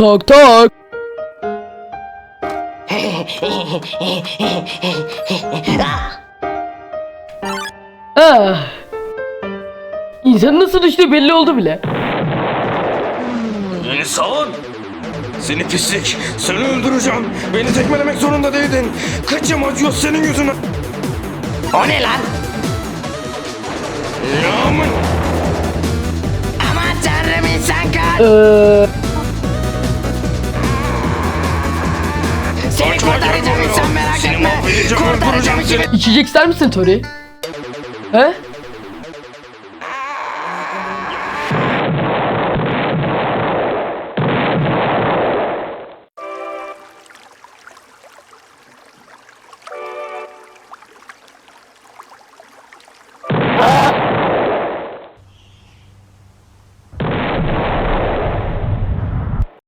Tak tak. ah. İnsan nasıl düştüğü belli oldu bile. İnsan! Seni pislik! Seni öldüreceğim! Beni tekmelemek zorunda değildin! Kaçım acıyor senin yüzünden! O ne lan? Aman! Aman tanrım insan kaç. Ee, kurtaracağım insan merak etme. Kurtaracağım seni. içecek ister misin Tori? He?